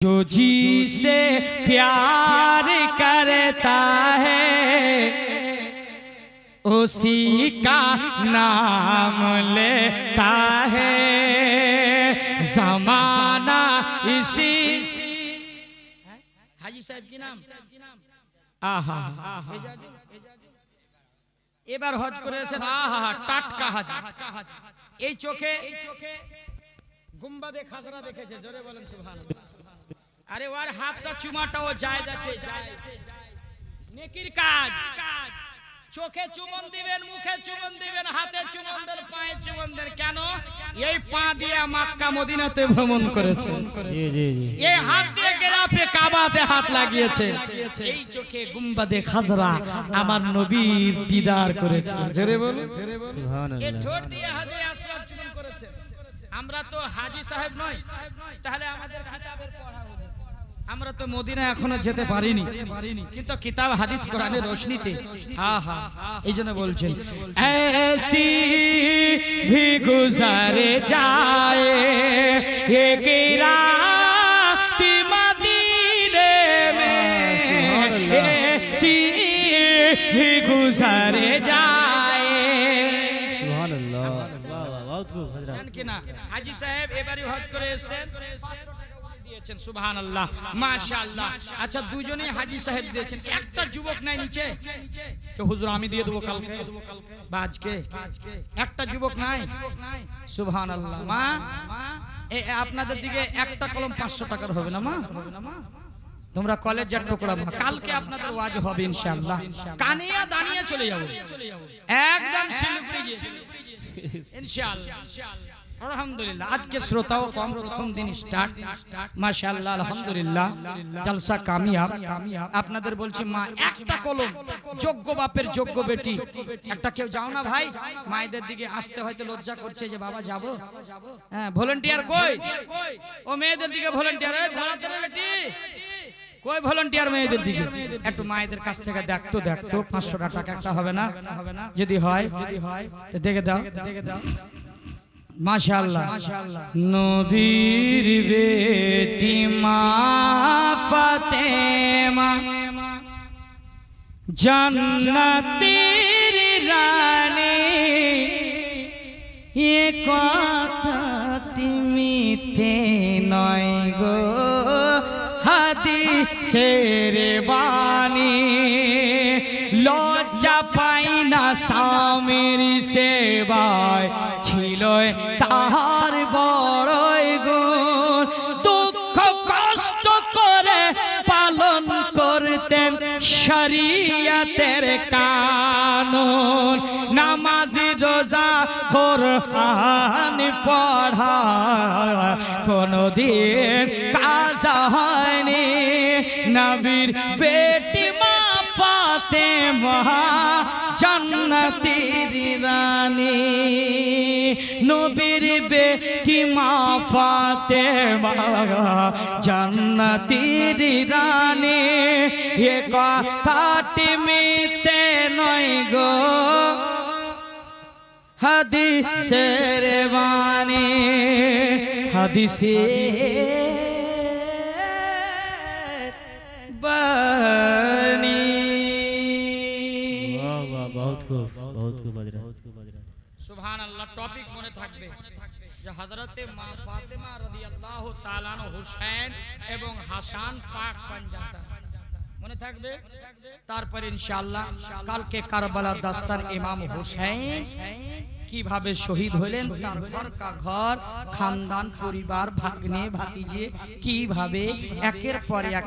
जो जी से प्यार करता है उसी का नाम लेता है जमाना इसी हाजी साहब की नाम আহা এবার হজ করেছেন আহা টাটকা হাজি এই চোখে এই চোখে গুম্বাদে খাজরা দেখেছে জোরে বলেন সুবহানাল্লাহ আরে ওর হাতটা চুমাটাও নেকির কাজ। চোখে চুমন দিবেন মুখে চুমন দিবেন হাতে চুমন দেন পায়ে চুমন দেন কেন? এই পা দিয়ে মক্কা মদিনাতে ভ্রমণ করেছেন এই হাত দিয়ে গেরাপে কাবাতে হাত লাগিয়েছেন এই চোখে গুম্বাদে খাজরা আমার নবীর দিদার করেছে। জোরে বলুন। এ সুবহানাল্লাহ। ঠোঁট দিয়ে হাজি আসওয়াদ চুমন আমরা তো হাজি সাহেব নই তাহলে আমাদের কিতাবের পড়া হবে আমরা তো মদিনা এখনও যেতে পারিনি। কিন্তু কিতাব হাদিস কোরআনের রোশনিতে। আহা এই জন্য বলছেন এসি ভি গুজারে যায় এক রাতি মদিনে ভি সাহেব এবারে হজ করে এসেছেন। দিয়েছেন সুবহানাল্লাহ। মাশাআল্লাহ। আচ্ছা দুজনেই হাজি সাহেব দিয়েছেন। একটা যুবক নাই নিচে? তো হুজুর আমি দিয়ে দেবো কালকে। বা আজকে? একটা যুবক নাই? সুবহানাল্লাহ। মা এ এ, আপনাদের দিকে একটা কলম পাঁচশো টাকার হবে না মা? তোমরা মা। কালকে আপনাদের ওয়াজ হবে ইনশাআল্লাহ। কানিয়া দানিয়া চলে যাব। একদম আপনাদের বলছি, মা, একটা কলম, যোগ্য বাপের যোগ্য বেটি। একটা কেউ যাও না ভাই, মায়েদের দিকে আসতে হয়তো লজ্জা করছে যে বাবা যাব। হ্যাঁ ভলেন্টিয়ার কই? ও মেয়েদের দিকে কাছ থেকে দেখতো দেখতো পাঁচশো টাকা হবে না? যদি হয় যদি হয় দেখে দাও দেখে দাও। মাশাআল্লাহ। নবীর বেটি মা ফাতেমা। জান্নাতের রানী। এ কথা মিথ্যে নয় গো। হাদি শেরে বাণী। লজ্জা পাই না স্বামীর সেবায়। তাহার বড়ই গুণ। দুঃখ কষ্ট করে পালন করতেন শরিয়াতের কানুন। নামাজি রোজা কোরআন পড়া কোনদিন কাজ হয়নি। নবীর বেটি মা ফাতেমা জান্নাতের রানী। নবীর বেটি মা ফাতেমা রানী। এ কথাটি মিতে নয় গো। হাদিসের বাণী হাদিসে খুব বহুত খুব হযরত সুবহান আল্লাহ টপিক মনে থাকবে যে হযরতে মা ফাতেমা রাদিয়াল্লাহু তাআলা হুসাইন এবং হাসান পাক পাঞ্জাতা। মনে থাকবে? তারপর ইনশাআল্লাহ কালকে কারবালা দাস্তান ইমাম হুসাইন কীভাবে শহীদ হলেন? তার ঘর কা ঘর, খানদান, পরিবার, ভাগ্নে, ভাতিজে, কীভাবে একের পর এক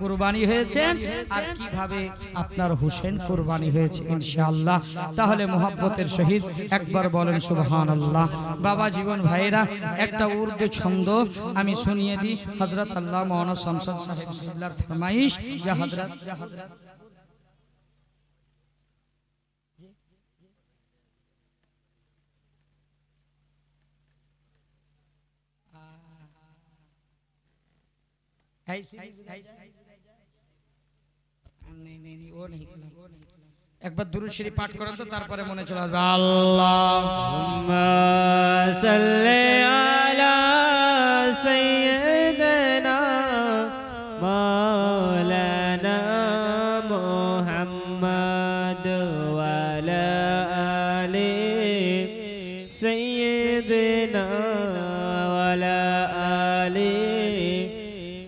কুরবানি হয়েছেন? আর কীভাবে আপনার হোসেন কুরবানি হয়েছে, ইনশাআল্লাহ। তাহলে মোহাব্বতের শহীদ একবার বলেন, সুবহানাল্লাহ। বাবা জীবন ভাইরা একটা উর্দু ছন্দ আমি শুনিয়ে দিই। হযরত আল্লাহ মৌলানা শামসুল সাহেব ফরমাইশ ইয়া হযরত ইয়া হযরত একবার দুরু শ্রী পাঠ করেন তো তারপরে মনে চলে আসবে। আল্লাহ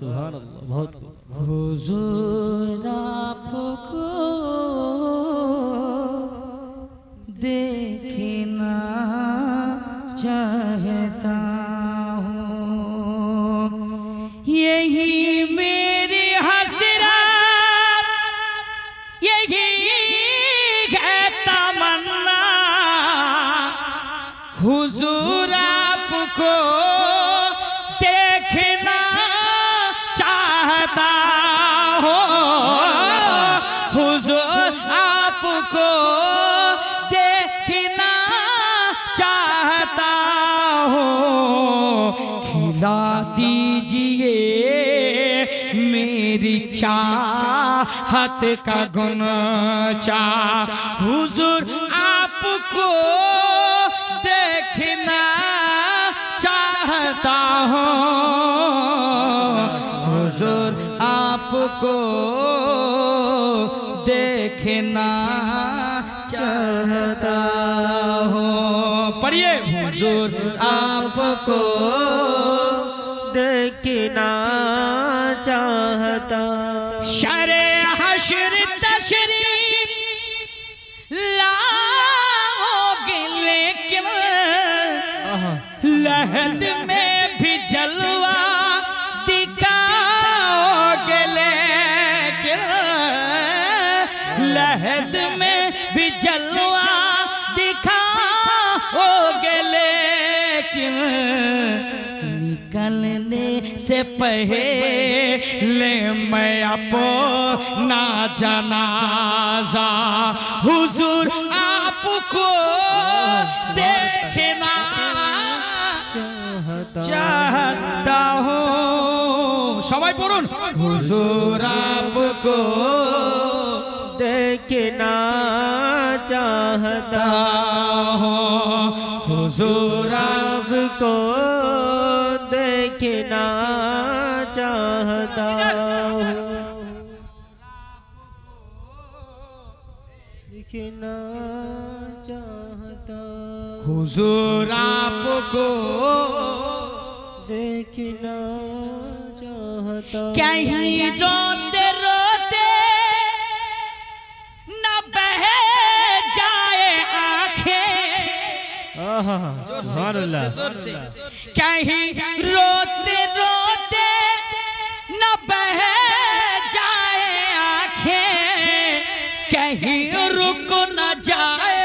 सुभान अल्लाह बहुत खूब हुजूर मेरी चाहत का गुन चाह हुजूर आपको देखना चाहता हूँ हुजूर आपको देखना चाहता हूँ पढ़िए हुजूर आपको लहद में भी जलवा दिखाओगे लेकिन लहद में भी जलवा दिखाओगे लेकिन निकलने से पहले मैं अपो ना जनाजा। हुजूर आपको देखना चाहता चाहता हूँ সবাই পড়ুন হুজুর আপকো देखना चाहता হুজুর आपको देखना चाहता हूँ देखना चाहता হুজুর আপকো देखना चाहता कहीं रोते रोते न बह जाए आँखें। आहा सुभान कहीं रोते रोते न बह जाए आँखें। कहीं रुक न जाए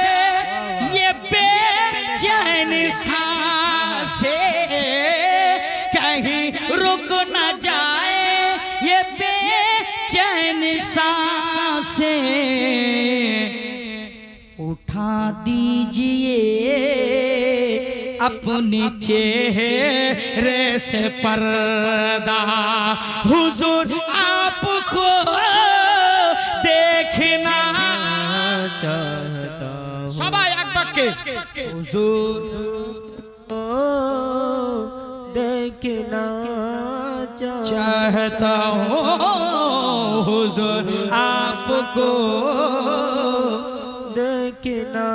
ये बेचैन साँसें। अपनी चेहरे से पर्दा। हुजूर, आपको देखना चाहता सब अकबर पक्के हुजूर, देखना चाहता हूँ। हुजूर, आपको देखना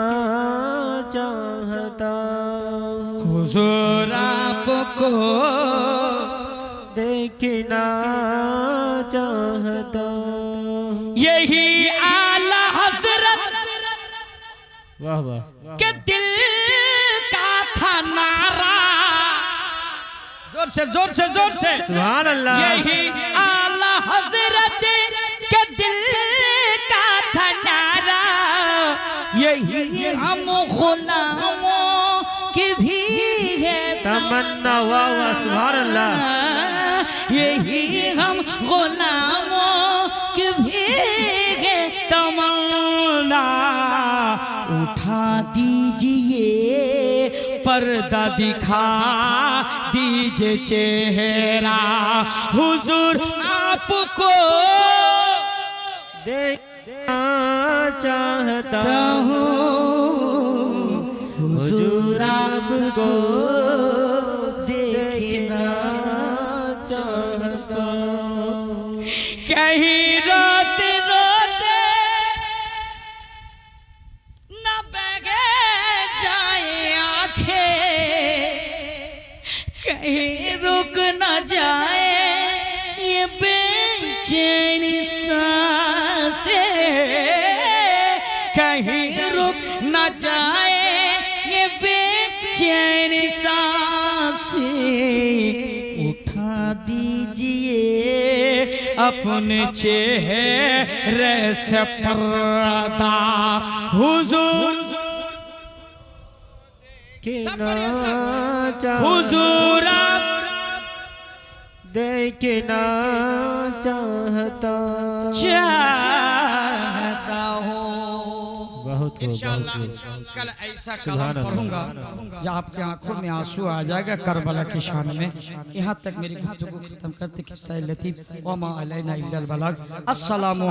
हुजूर आपको देखना चाहता यही आला हज़रत वाह वाह के दिल का था नारा। ज़ोर से ज़ोर से ज़ोर से। सुभान अल्लाह यही आला हज़रत के दिल का था नारा। यही हम गुलामों है तमन्ना वाह वाह सुभान अल्लाह। यही हम गुलामों की भी है तमन्ना। उठा दीजिए पर्दा दिखा दीजिए चेहरा। हुजूर आपको देखना चाहता हुजूर आपको कहीं रोते रोते न बगे जाए आँखें। कहीं रुक न जाए ये बेचैनी साँसें। कहीं रुक न जाए ये बेचैनी साँसें। उठा दीजिए अपने चेहरे से पर्दा। हुजूर। के हुजूर। देख ना चाहता। चाह खूब कल ऐसा कलाम पढ़ूँगा जब आपके आँखों में आँसू आ जाएगा करबला की शान में। यहाँ तक मेरी गुफ्तगू खत्म करते किस्सा लतीफ। वमा अलैना इल्लल बलाग। अस्सलामु